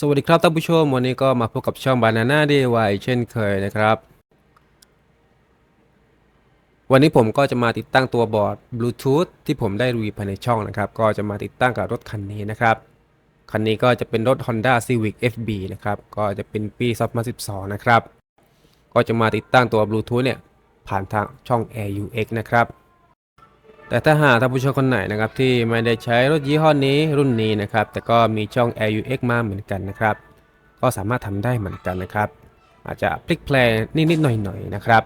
สวัสดีครับท่านผู้ชม วันนี้ก็มาพบกับช่อง Banana DIY เช่นเคยนะครับ วันนี้ผมก็จะมาติดตั้งตัวบอร์ด Bluetooth ที่ผมได้รีวิวภายในช่องนะครับ ก็จะมาติดตั้งกับรถคันนี้นะครับ คันนี้ก็จะเป็นรถ Honda Civic FB นะครับ ก็จะเป็นปี 2012 นะครับ ก็จะมาติดตั้งตัว Bluetooth เนี่ยผ่านทางช่อง AUX นะครับ แต่ถ้าหากท่านผู้ชมคนไหนนะครับที่ไม่ได้ใช้รถยี่ห้อนี้รุ่นนี้นะครับ แต่ก็มีช่อง AUX มาเหมือนกันนะครับ ก็สามารถทำได้เหมือนกันนะครับ อาจจะพลิกแปลงนิดๆหน่อยๆนะครับ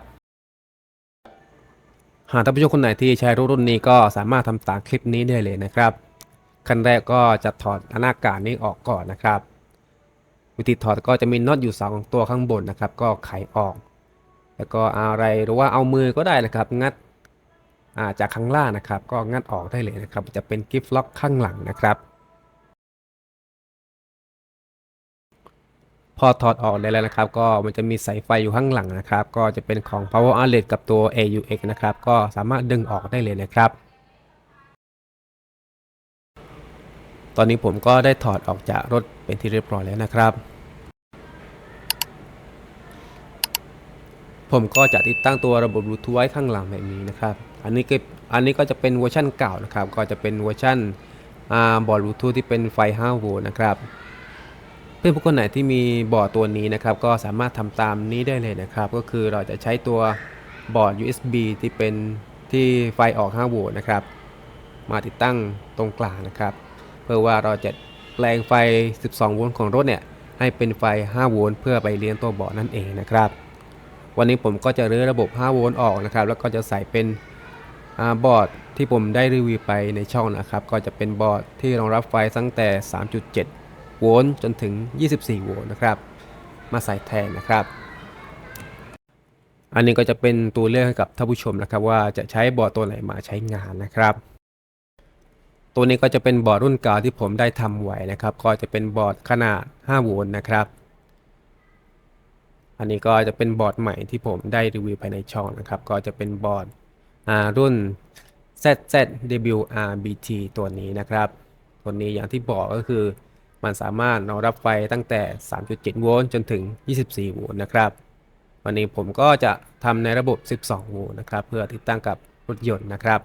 หากท่านผู้ชมคนไหนที่ใช้รถรุ่นนี้ก็สามารถทำตามคลิปนี้ได้เลยนะครับขั้นแรกก็จะถอดหน้ากากนี้ออกก่อนนะครับ วิธีถอดก็จะมีน็อตอยู่สองตัวข้างบนนะครับ ก็ไขออก แล้วก็เอาอะไรหรือว่าเอามือก็ได้นะครับ งัด จากข้างล่างนะครับ ก็งัดออกได้เลยนะครับ จะเป็นกิฟต์ล็อกข้างหลังนะครับ พอถอดออกได้แล้วนะครับ ก็มันจะมีสายไฟอยู่ข้างหลังนะครับ ก็จะเป็นของ power outlet กับตัว AUX นะครับ ก็สามารถดึงออกได้เลยนะครับตอนนี้ผมก็ได้ถอดออกจากรถเป็นที่เรียบร้อยแล้วนะครับ ผมก็จะติดตั้งตัวระบบ Bluetooth ไว้ข้างหลังแบบนี้นะครับ อันนี้ก็อันนี้ก็จะเป็นเวอร์ชันเก่านะครับ ก็จะเป็นเวอร์ชันอ่าบอร์ด Bluetooth ที่เป็นไฟ5โวลต์นะครับ เพื่อนผู้คนไหนที่มีบอร์ดตัวนี้นะครับ ก็สามารถทำตามนี้ได้เลยนะครับ ก็คือเราจะใช้ตัวบอร์ด USB ที่เป็นที่ไฟออก5โวลต์นะครับ มาติดตั้งตรงกลางนะครับ เพื่อว่าเราจะแปลงไฟ 12 โวลต์ของรถเนี่ยให้เป็นไฟ 5 โวลต์เพื่อไปเลี้ยงตัวบอร์ดนั่นเองนะครับ วันนี้ผมก็จะรื้อระบบ 5 โวลต์ออกนะครับ แล้วก็จะใส่เป็น บอร์ดที่ผมได้รีวิวไปในช่องนะครับ ก็จะเป็นบอร์ดที่รองรับไฟตั้งแต่ 3.7 โวลต์จนถึง 24 โวลต์นะครับ มาใส่แทนนะครับ อันนี้ก็จะเป็นตัวเลือกให้กับท่านผู้ชมนะครับ ว่าจะใช้บอร์ดตัวไหนมาใช้งานนะครับ ตัวนี้ก็จะเป็นบอร์ดรุ่นเก่าที่ผมได้ทำไว้นะครับ ก็จะเป็นบอร์ดขนาด 5 โวลต์นะครับ อันนี้ก็จะเป็นบอร์ดใหม่ที่ผมได้รีวิวภายในช่องนะครับ ก็จะเป็นบอร์ด อ่ารุ่น ZZWRBT ตัวนี้นะครับ ตัวนี้อย่างที่บอกก็คือ มันสามารถรองรับไฟตั้งแต่ 3.7 โวลต์จนถึง 24 โวลต์นะครับ วันนี้ผมก็จะทำในระบบ 12 โวลต์นะครับ เพื่อติดตั้งกับรถยนต์นะครับ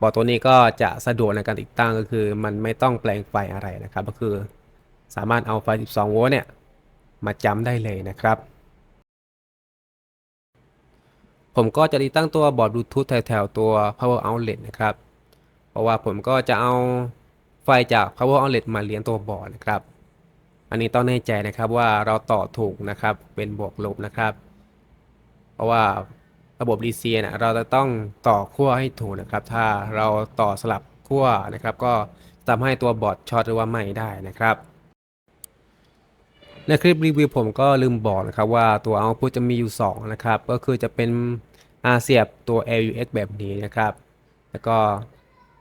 บอร์ดตัวนี้ก็จะสะดวกในการติดตั้งก็คือ มันไม่ต้องแปลงไฟอะไรนะครับ ก็คือสามารถเอาไฟ 12 โวลต์เนี่ย มาจำได้เลยนะครับ ผมก็จะติดตั้งตัวบอร์ดบลูทูธแถวๆตัว power outlet นะครับ เพราะว่าผมก็จะเอาไฟจาก power outlet มาเลี้ยงตัวบอร์ดนะครับ อันนี้ต้องแน่ใจนะครับว่าเราต่อถูกนะครับเป็นบวกลบนะครับ เพราะว่าระบบ DC เนี่ยเราจะต้องต่อขั้วให้ถูกนะครับ ถ้าเราต่อสลับขั้วนะครับ ก็ทำให้ตัวบอร์ดช็อตหรือว่าไหม้ได้นะครับในคลิปรีวิวผมก็ลืมบอกนะครับว่าตัว output จะมีอยู่ 2 นะครับ ก็คือจะเป็น เสียบตัว AUX แบบนี้นะครับ แล้วก็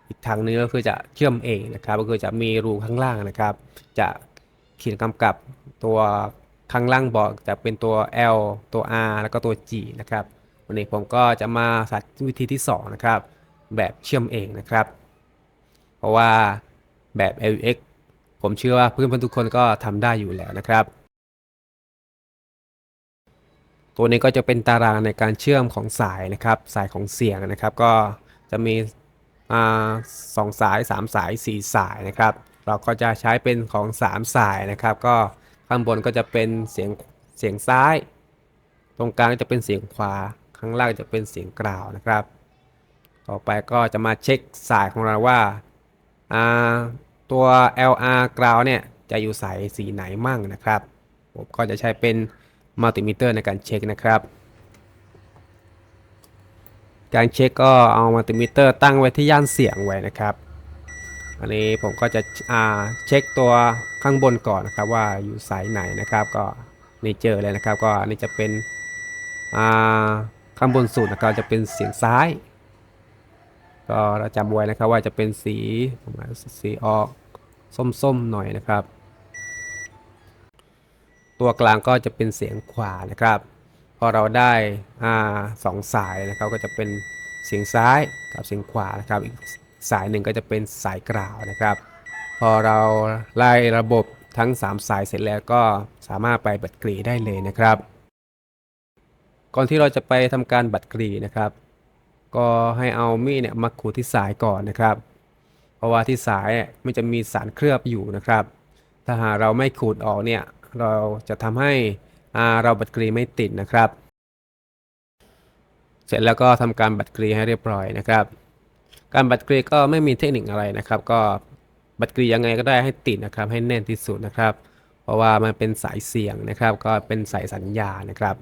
อีกทางนึงก็คือจะเชื่อมเองนะครับ ก็คือจะมีรูข้างล่างนะครับ จะเขียนกำกับตัวข้างล่างบอกจะเป็นตัว L ตัว R แล้วก็ตัว G นะครับ วันนี้ผมก็จะมาสาธิตวิธีที่ 2 นะครับ แบบเชื่อมเองนะครับ เพราะว่าแบบ AUX ผมเชื่อว่าเพื่อนๆทุกคนก็ทำได้อยู่แล้วนะครับ ตัวนี้ก็จะเป็นตารางในการเชื่อมของสายนะครับสายของเสียงนะครับ ก็จะมีสองสาย 3 สาย 4 สายนะครับ เราก็จะใช้เป็นของ 3 สายนะครับ ก็ข้างบนก็จะเป็นเสียงเสียงซ้าย ตรงกลางจะเป็นเสียงขวาข้างล่างจะเป็นเสียงกล่าวนะครับ ต่อไปก็จะมาเช็คสายของเราว่าอ่าตัว LR กราวเนี่ยจะอยู่สายสีไหนมั่งนะครับผมก็จะใช้เป็น มัลติมิเตอร์ในการเช็คนะครับ การเช็คก็เอามัลติมิเตอร์ตั้งไว้ที่ย่านเสียงไว้นะครับ อันนี้ผมก็จะเช็คตัวข้างบนก่อนนะครับว่าอยู่สายไหนนะครับ ก็นี่เจอเลยนะครับ ก็อันนี้จะเป็นข้างบนสุดนะครับจะเป็นเสียงซ้าย ก็เราจำไว้นะครับว่าจะเป็นสีสีออกส้มๆหน่อยนะครับ ตัวกลางก็จะเป็นเสียงขวานะครับ พอเราได้อสองสายนะครับก็จะเป็นเสียงซ้ายกับเสียงขวานะครับ อีกสายหนึ่งก็จะเป็นสายกล่าวนะครับ พอเราไล่ระบบทั้ง 3 สายเสร็จแล้วก็สามารถไปบัดกรีได้เลยนะครับ ก่อนที่เราจะไปทำการบัดกรีนะครับ ก็ให้เอามีดเนี่ยมาขูดที่สายก่อนนะครับ เพราะว่าที่สายเนี่ยมันจะมีสารเคลือบอยู่นะครับ ถ้าหากเราไม่ขูดออกเนี่ย เราจะทำให้เราบัดกรีไม่ติดนะครับ เสร็จแล้วก็ทำการบัดกรีให้เรียบร้อยนะครับ การบัดกรีก็ไม่มีเทคนิคอะไรนะครับ ก็บัดกรียังไงก็ได้ให้ติดนะครับ ให้แน่นที่สุดนะครับ เพราะว่ามันเป็นสายเสียงนะครับ ก็เป็นสายสัญญานะครับ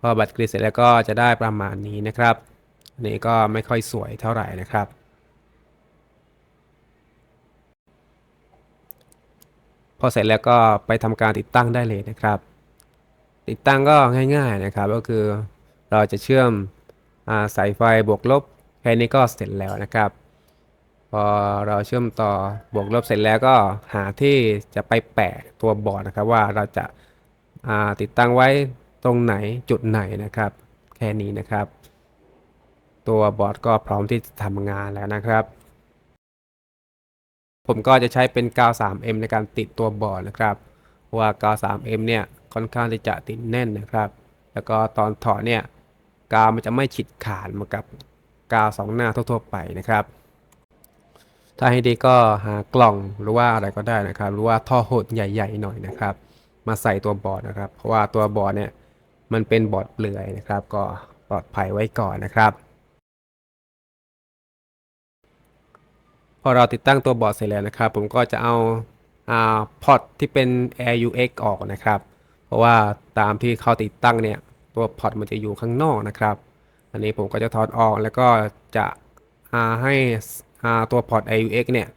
พอบัดกรีเสร็จแล้วก็จะได้ประมาณนี้นะครับนนี้ก็ไม่ค่อยสวยเท่าไหร่นะครับ อเสร็จแล้วก็ไปทำการติดตั้งได้เลยนะครับ ติดตั้งก็ง่าย ๆนะครับ ก็คือเราจะเชื่อมอสายไฟบวกลบแค่นี้ก็เสร็จแล้วนะครับ พอเราเชื่อมต่อบวกลบเสร็จแล้วก็หาที่จะไปแปะตัวบอร์ดนะครับ ว่าเราจะาติดตั้งไว้ตรงไหนจุดไหนนะครับ แค่นี้นะครับ ตัวบอร์ดก็พร้อมที่จะทำงานแล้วนะครับ ผมก็จะใช้เป็นกาว 3M ในการติดตัวบอร์ดนะครับเพราว่ากาว 3M เนี่ยค่อนข้างที่จะติดแน่นนะครับ แล้วก็ตอนถอดเนี่ยกาวมันจะไม่ฉีดขาดเหมือนกับกาวสองหน้าทั่วๆไปนะครับ ถ้าให้ดีก็หากล่องหรือว่าอะไรก็ได้นะครับ หรือว่าท่อหดใหญ่ ๆ หน่อยนะครับ มาใส่ตัวบอร์ดนะครับ เพราะว่าตัวบอร์ดเนี่ยมันเป็นบอร์ดเปลือยนะครับ ก็ปลอดภัยไว้ก่อนนะครับ พอเราติดตั้งตัวบอร์ดเสร็จแล้วนะครับ ผมก็จะเอาอ่าพอร์ตที่เป็น Air UX ออกนะครับ เพราะว่าตามที่เขาติดตั้งเนี่ย ตัวพอร์ตมันจะอยู่ข้างนอกนะครับ อันนี้ผมก็จะถอดออกแล้วก็จะาให้าตัวพอร์ต Air UX เนี่ย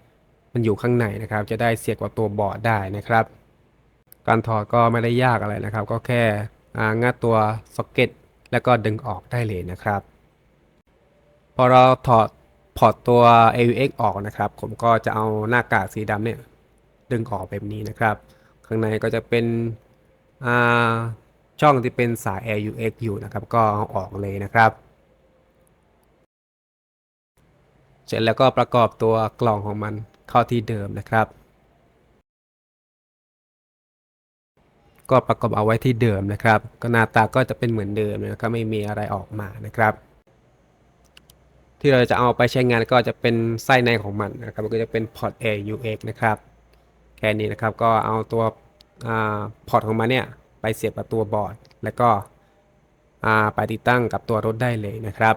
มันอยู่ข้างในนะครับ จะได้เสียบกับตัวบอร์ดได้นะครับ การถอดก็ไม่ได้ยากอะไรนะครับ ก็แค่งัดตัวซ็อกเก็ตแล้วก็ดึงออกได้เลยนะครับ พอเราถอด พอร์ตตัว AUX ออกนะครับ ผมก็จะเอาหน้ากากสีดำเนี่ยดึงออกแบบนี้นะครับ ข้างในก็จะเป็นช่องที่เป็นสาย AUX อยู่นะครับ ก็เอาออกเลยนะครับ เสร็จแล้วก็ประกอบตัวกล่องของมันเข้าที่เดิมนะครับ ก็ประกอบเอาไว้ที่เดิมนะครับ ก็หน้าตาก็จะเป็นเหมือนเดิมนะครับไม่มีอะไรออกมานะครับ ที่เราจะเอาไปใช้งานก็จะเป็นไส้ในของมันนะครับก็จะเป็นพอร์ต AUX นะครับ แค่นี้นะครับก็เอาตัวพอร์ตของมันเนี่ยไปเสียบกับตัวบอร์ด แล้วก็ไปติดตั้งกับตัวรถได้เลยนะครับ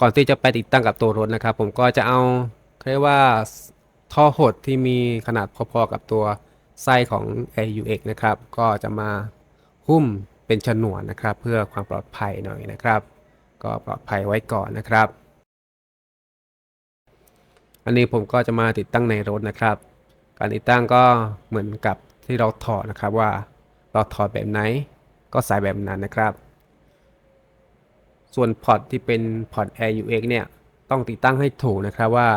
ก่อนที่จะไปติดตั้งกับตัวรถนะครับ ผมก็จะเอาเรียกว่าท่อหดที่มีขนาดพอๆกับตัวไส้ของ AUX นะครับ ก็จะมาหุ้มเป็นฉนวนนะครับ เพื่อความปลอดภัยหน่อยนะครับ ก็ปลอดภัยไว้ก่อนนะครับ อันนี้ผมก็จะมาติดตั้งในรถนะครับ การติดตั้งก็เหมือนกับที่เราถอดนะครับว่าเราถอดแบบไหน ก็ใส่แบบนั้นนะครับ ส่วนพอร์ตที่เป็นพอร์ต Air UX เนี่ยต้องติดตั้งให้ถูกนะครับว่า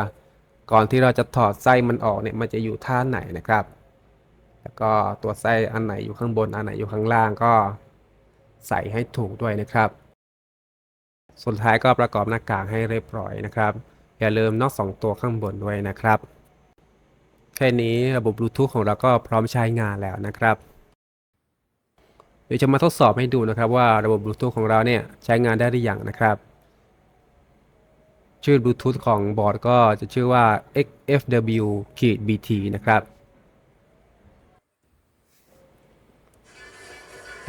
ก่อนที่เราจะถอดไส้มันออกเนี่ยมันจะอยู่ท่าไหนนะครับ แล้วก็ตัวไส้อันไหนอยู่ข้างบนอันไหนอยู่ข้างล่างก็ใส่ให้ถูกด้วยนะครับ สุดท้ายก็ประกอบหน้ากากให้เรียบร้อยนะครับ อย่าลืมน็อตสองตัวข้างบนด้วยนะครับ แค่นี้ระบบบลูทูธของเราก็พร้อมใช้งานแล้วนะครับ เดี๋ยวจะมาทดสอบให้ดูนะครับว่าระบบบลูทูธของเราเนี่ยใช้งานได้หรือยังนะครับ ชื่อบลูทูธของบอร์ดก็จะชื่อว่า XFW-BT นะครับ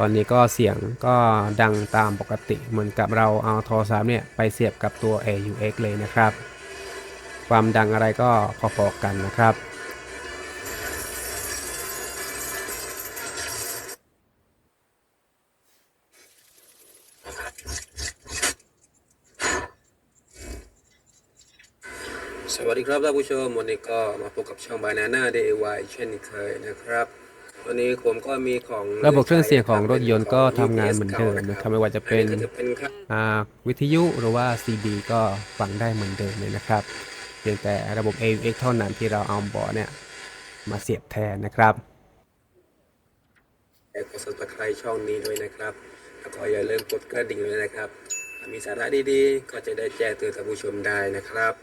ตอนนี้ก็เสียงก็ดังตามปกติเหมือนกับเราเอาโทรศัพท์เนี่ยไปเสียบกับตัว AUX เลยนะครับ ความดังอะไรก็พอๆกันนะครับ สวัสดีครับท่านผู้ชมวันนี้ก็มาพบกับช่อง Banana DIY เช่นเคยนะครับ วันนี้ผมก็มีของระบบเครื่องเสียงของรถยนต์ก็ทำงานเหมือนเดิมนะครับไม่ว่าจะเป็นอ่าวิทยุหรือว่า CD ก็ฟังได้เหมือนเดิมเลยนะครับเพียงแต่ระบบ AUX เท่านั้นที่เราเอาบอร์ดเนี่ยมาเสียบแทนนะครับแต่กด subscribe ช่องนี้ด้วยนะครับแล้วก็อย่าลืมกดกระดิ่งด้วยนะครับถ้ามีสาระดีๆ ก็จะได้แจ้งเตือนท่านผู้ชมได้นะครับ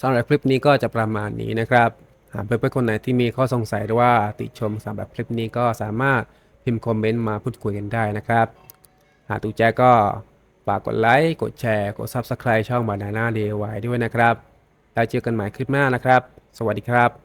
สำหรับคลิปนี้ก็จะประมาณนี้นะครับหาก เพื่อนๆคนไหนที่มีข้อสงสัยหรือว่าติชมสำหรับคลิปนี้ก็สามารถพิมพ์คอมเมนต์มาพูดคุยกันได้นะครับ หากถูกใจก็ฝากกดไลค์ กดแชร์ กด Subscribe ช่อง Banana DIY ด้วยนะครับ แล้วเจอกันใหม่คลิปหน้านะครับ สวัสดีครับ